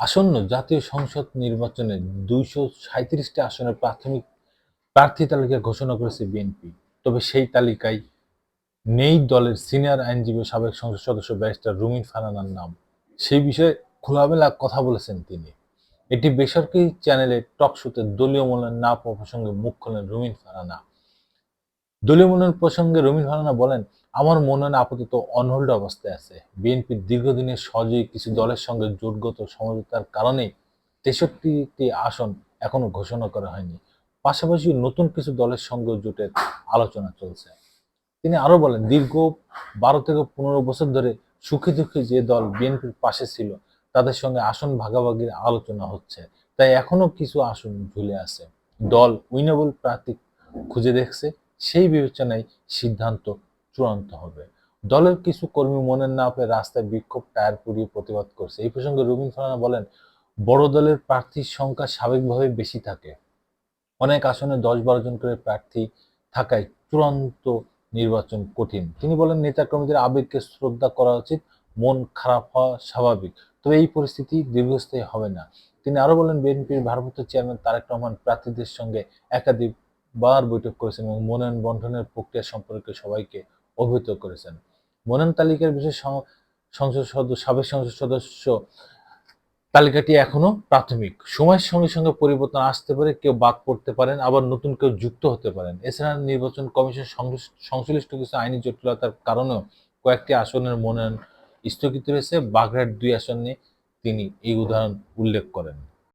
আসন্ন জাতীয় সংসদ নির্বাচনে দুইশো সাঁত্রিশটি আসনের প্রাথমিক প্রার্থী তালিকা ঘোষণা করেছে বিএনপি। তবে সেই তালিকায় নেই দলের সিনিয়র আইনজীবী, সাবেক সংসদ সদস্য, ব্যারিস্টার রুমিন ফারানার নাম। সেই বিষয়ে খোলামেলা কথা বলেছেন তিনি। এটি বেসরকারি চ্যানেলে টক শোতে দলীয় মূল্যায়ন না পাওয়া প্রসঙ্গে মুখ খোলেন রুমিন ফারানা দলীয় মনোনয়ন প্রসঙ্গে রুমিন ফারানা বলেন আমার মনোনয়ন আপাতত অনহোল্ড অবস্থায় আছে। বিএনপির দীর্ঘদিনের সহযোগী কিছু দলের সঙ্গে জোটগত সমঝোতার কারণে তেষট্টিটি আসন এখনও ঘোষণা করা হয়নি। পাশাপাশি নতুন কিছু দলের সঙ্গে জোটের আলোচনা চলছে। তিনি আরও বলেন, দীর্ঘ বারো থেকে পনেরো বছর ধরে সুখী দুঃখী যে দল বিএনপির পাশে ছিল, তাদের সঙ্গে আসন ভাগাভাগির আলোচনা হচ্ছে। তাই এখনও কিছু আসন ঝুলে আছে। দল উইনেবল প্রার্থী খুঁজে দেখছে, সেই বিবেচনায় সিদ্ধান্ত চূড়ান্ত হবে। দলের কিছু কর্মী মনে না পেয়ে রাস্তায় বিক্ষোভ, টায়ার পুড়িয়ে প্রতিবাদ করছে। এই প্রসঙ্গে রবীন্দ্র ফারানা বলেন, বড় দলের প্রার্থীর সংখ্যা স্বাভাবিকভাবে বেশি থাকে। অনেক আসনে দশ বারো জন করে প্রার্থী থাকায় চূড়ান্ত নির্বাচন কঠিন। তিনি বলেন নেতাকর্মীদের আবেগকে শ্রদ্ধা করা উচিত, মন খারাপ হওয়া স্বাভাবিক। তবে এই পরিস্থিতি দীর্ঘস্থায়ী হবে না। তিনি আরও বলেন, বিএনপির ভারপ্রাপ্ত চেয়ারম্যান তারেক রহমান প্রার্থীদের সঙ্গে একাধিকবার বৈঠক করেছেন এবং মনোনয়ন বন্ধনের প্রক্রিয়া সম্পর্কে সবাইকে অবহিত করেছেন। মনোনয়ন তালিকার বিশেষ সংসদ সদস্য সাবেক সংসদ সদস্য তালিকাটি এখনও প্রাথমিক। সময়ের সঙ্গে সঙ্গে পরিবর্তন আসতে পারে, কেউ বাদ পড়তে পারেন, আবার নতুন কেউ যুক্ত হতে পারেন। এছাড়া নির্বাচন কমিশন সংশ্লিষ্ট কিছু আইনি জটিলতার কারণেও কয়েকটি আসনের মনোনয়ন স্থগিত রয়েছে। বাগড়ার দুই আসনে তিনি এই উদাহরণ উল্লেখ করেন।